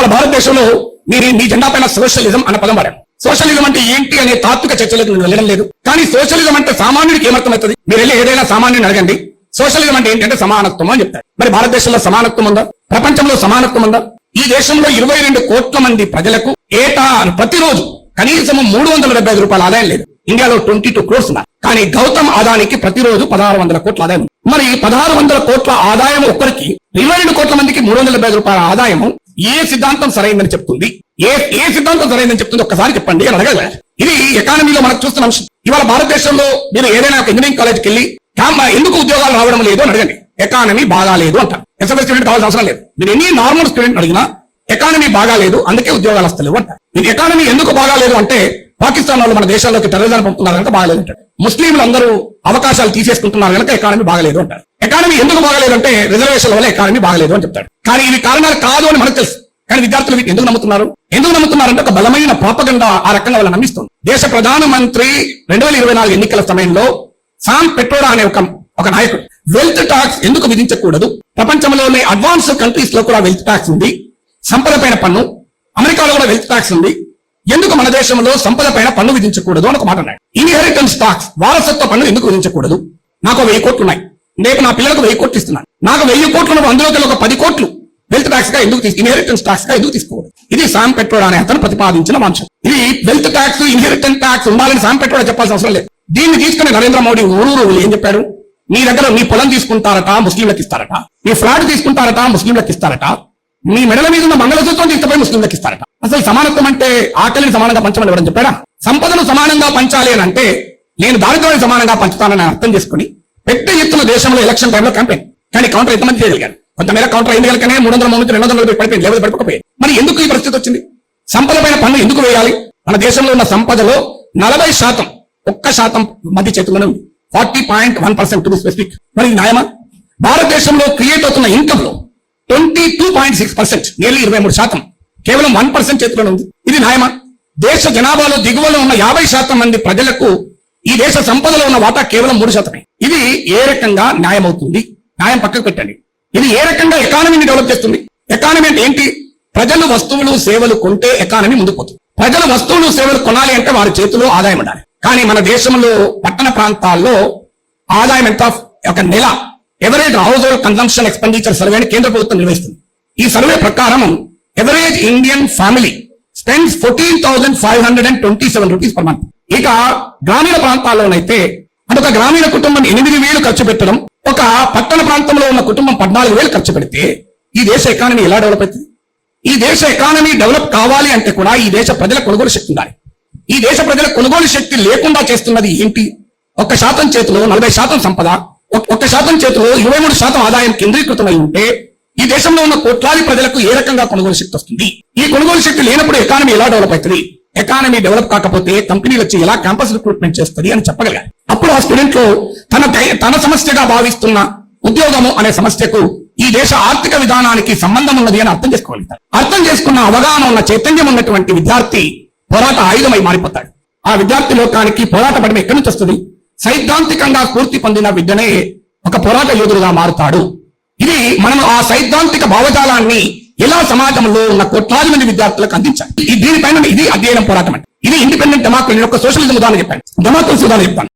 మన భారతదేశంలో మీరు మీ జెండా పైన సోషలిజం అన్న పదం వాడారు. సోషలిజం అంటే ఏంటి అనే తాత్విక చర్చలకు నేను వెళ్ళడం లేదు. కానీ సోషలిజం అంటే సామాన్యుడికి ఏమర్థమవుతుంది? మీరు వెళ్ళి ఏదైనా సామాన్యుని అడగండి. సోషలిజం అంటే ఏంటంటే సమానత్వం అని చెప్తారు. మరి భారతదేశంలో సమానత్వం ఉందా? ప్రపంచంలో సమానత్వం ఉందా? ఈ దేశంలో ఇరవై రెండు కోట్ల మంది ప్రజలకు ఏటా ప్రతిరోజు కనీసం మూడు వందల డెబ్బై ఐదు రూపాయల ఆదాయం లేదు. ఇండియాలో ట్వంటీ టూ క్రోర్స్ ఉన్నారు కానీ గౌతమ్ ఆదానికి ప్రతిరోజు పదహారు వందల కోట్ల ఆదాయం ఉంది. మరి పదహారు వందల కోట్ల ఆదాయం ఒక్కరికి ఇరవై రెండు కోట్ల మందికి మూడు వందల డెబ్బై ఐదు రూపాయల ఆదాయం ఏ సిద్ధాంతం సరైందని చెప్తుంది? ఏ ఏ సిద్ధాంతం సరైందని చెప్తుంది? ఒక్కసారి చెప్పండి అని అడగలే. ఇది ఎకానమీలో మనకు చూస్తున్న అంశం. ఇవాళ భారతదేశంలో మీరు ఏదైనా ఒక ఇంజనీరింగ్ కాలేజ్కి వెళ్ళి ఎందుకు ఉద్యోగాలు రావడం లేదు? అని అడగండి. ఎకానమీ బాగాలేదు అంటారు. ఎస్ఎఫ్ఐ స్టూడెంట్ కావాల్సిన అవసరం లేదు. మీరు ఎన్ని నార్మల్ స్టూడెంట్ అడిగినా ఎకానమీ బాగాలేదు అందుకే ఉద్యోగాలు వస్తలేవు అంటారు. ఇది ఎకానమీ ఎందుకు బాగాలేదు అంటే పాకిస్తాన్ వాళ్ళు మన దేశాల్లోకి టెర్రరిజం పంపుతున్నారు కనుక బాగాలేదు అంటారు ముస్లింలు అందరూ అవకాశాలు తీసేసుకుంటున్నారు కనుక ఎకానమీ బాగాలేదు అంటారు. ఎకానమీ ఎందుకు బాగలేదంటే అంటే రిజర్వేషన్ వల్ల ఎకానమీ బాగలేదు అని చెప్తాడు. కానీ ఇవి కారణాలు కాదు అని మనకు తెలుసు. కానీ విద్యార్థులు వీటిని ఎందుకు నమ్ముతున్నారు? ఎందుకు నమ్ముతున్నారంటే ఒక బలమైన పాపగండ ఆ రకంగా వాళ్ళు నమ్మిస్తుంది. దేశ ప్రధానమంత్రి రెండు వేల ఇరవై నాలుగు ఎన్నికల సమయంలో సామ్ పెట్రోడా అనే ఒక ఒక నాయకుడు వెల్త్ ట్యాక్స్ ఎందుకు విధించకూడదు? ప్రపంచంలోనే అడ్వాన్స్ కంట్రీస్లో కూడా వెల్త్ ట్యాక్స్ ఉంది. సంపద పైన పన్ను అమెరికాలో కూడా వెల్త్ ట్యాక్స్ ఉంది. ఎందుకు మన దేశంలో సంపద పైన పన్ను విధించకూడదు? అని ఒక మాట అన్నాడు. ఇన్హెరిటెన్స్ టాక్స్ వారసత్వ పన్ను ఎందుకు విధించకూడదు? నాకు వెయ్యి కోట్లు ఉన్నాయి. రేపు నా పిల్లలకు వెయ్యి కోట్లు ఇస్తున్నాను. నాకు వెయ్యి కోట్లు ఉన్నప్పుడు అందులోకి ఒక పది కోట్లు వెల్త్ ట్యాక్స్గా ఎందుకు తీసుకు ఇన్హెరిటెన్స్ ట్యాక్స్గా ఎందుకు తీసుకోకూడదు? ఇది సామ్ పెట్రోల్ అనే అతను ప్రతిపాదించిన అంశం ఇది వెల్త్ ట్యాక్స్ ఇన్హెరిటెన్స్ ట్యాక్స్ ఉండాలని సామ్ పెట్రోల్ చెప్పాల్సిన అవసరం లేదు. దీన్ని తీసుకుని నరేంద్ర మోడీ ఊరూరు ఏం చెప్పాడు? మీ దగ్గర మీ పొలం తీసుకుంటారట ముస్లింలకు ఇస్తారట. మీ ఫ్లాట్ తీసుకుంటారట ముస్లింలకు ఇస్తారట. మీ మెడల మీద ఉన్న మంగళసూత్రం తీసుకుపోయి ముస్లింలకు ఇస్తారట. అసలు సమానత్వం అంటే ఆకలిని సమానంగా పంచమని ఎవరని చెప్పాడా? సంపదను సమానంగా పంచాలి అని అంటే నేను దారిద్ర్యాన్ని సమానంగా పంచుతానని అర్థం చేసుకుని పెద్ద ఎత్తున దేశంలో ఎలక్షన్ టైంలో క్యాంపెయిన్ కానీ కౌంటర్ ఎంతమంది చేయగలిగారు. కొంతమేర కౌంటర్ అయింది కనుకనే మూడు వందల మంది రెండు వందల పడిపోయింది. లేకపోతే పడిపోయింది మరి ఎందుకు ఈ పరిస్థితి వచ్చింది? సంపదపైన పన్ను ఎందుకు వేయాలి? మన దేశంలో ఉన్న సంపదలో నలభై శాతం ఒక్క శాతం మధ్య చేతుల్లోనే ఉంది. Forty point one percent to specific మరి న్యాయమా? భారతదేశంలో క్రియేట్ అవుతున్న ఇన్కమ్లో twenty two point six percent nearly ఇరవై మూడు శాతం. కేవలం వన్ పర్సెంట్ చేతుల్లోనే ఉంది. ఇది న్యాయమా? దేశ జనాభాలో దిగువలో ఉన్న యాభై శాతం మంది ప్రజలకు ఈ దేశ సంపదలో ఉన్న వాటా కేవలం మూడు శాతమే. ఇది ఏ రకంగా న్యాయం అవుతుంది న్యాయం పక్కకు పెట్టండి. ఇది ఏ రకంగా ఎకానమీని డెవలప్ చేస్తుంది? ఎకానమీ అంటే ఏంటి? ప్రజలు వస్తువులు సేవలు కొంటే ఎకానమీ ముందుకుపోతుంది ప్రజలు వస్తువులు సేవలు కొనాలి అంటే వారి చేతిలో ఆదాయం ఉండాలి. కానీ మన దేశంలో పట్టణ ప్రాంతాల్లో ఆదాయం ఎంత? ఒక నెల. Average household consumption expenditure సర్వేని కేంద్ర ప్రభుత్వం నిర్వహిస్తుంది. ఈ సర్వే ప్రకారం average Indian family spends fourteen thousand five hundred and twenty seven rupees per month ఇక గ్రామీణ ప్రాంతాల్లోనైతే అంటే ఒక గ్రామీణ కుటుంబం ఎనిమిది వేలు ఖర్చు పెట్టడం ఒక పట్టణ ప్రాంతంలో ఉన్న కుటుంబం పద్నాలుగు వేలు ఖర్చు పెడితే ఈ దేశ ఎకానమీ ఎలా డెవలప్ అవుతుంది? ఈ దేశ ఎకానమీ డెవలప్ కావాలి అంటే కూడా ఈ దేశ ప్రజల కొనుగోలు శక్తి ఉండాలి. ఈ దేశ ప్రజల కొనుగోలు శక్తి లేకుండా చేస్తున్నది ఏంటి? ఒక్క శాతం చేతిలో నలభై శాతం సంపద ఒక్క శాతం చేతిలో ఇరవై మూడు శాతం ఆదాయం కేంద్రీకృతమై ఉంటే ఈ దేశంలో ఉన్న కోట్లాది ప్రజలకు ఏ రకంగా కొనుగోలు శక్తి వస్తుంది? ఈ కొనుగోలు శక్తి లేనప్పుడు ఎకానమీ ఎలా డెవలప్ అవుతుంది? ఎకానమీ డెవలప్ కాకపోతే కంపెనీలు వచ్చి ఎలా క్యాంపస్ రిక్రూట్మెంట్ చేస్తుంది అని చెప్పగలిగారు అప్పుడు ఆ స్టూడెంట్లో తన తన సమస్యగా భావిస్తున్న ఉద్యోగము అనే సమస్యకు ఈ దేశ ఆర్థిక విధానానికి సంబంధం ఉన్నది అని అర్థం చేసుకోగలుగుతారు. అర్థం చేసుకున్న అవగాహన ఉన్న చైతన్యం ఉన్నటువంటి విద్యార్థి పోరాట ఆయుధమై మారిపోతాడు. ఆ విద్యార్థి లోకానికి పోరాట పడమ ఎక్కడి నుంచి వస్తుంది? సైద్ధాంతికంగా పూర్తి పొందిన విద్యనే ఒక పోరాట యోధుడుగా మారుతాడు. ఇది మనం ఆ సైద్ధాంతిక భావజాలాన్ని ఎలా సమాజంలో ఉన్న కోట్లాది మంది విద్యార్థులకు అందించాలి? దీనిపైన ఇది అధ్యయనం పోరాటం అంటే ఇది ఇండిపెండెంట్ డెమోక్రసీ ఒక సోషలిజం ఉదాహరణ చెప్పాను. డెమోక్రసీ ఉదాహరణ చెప్పాను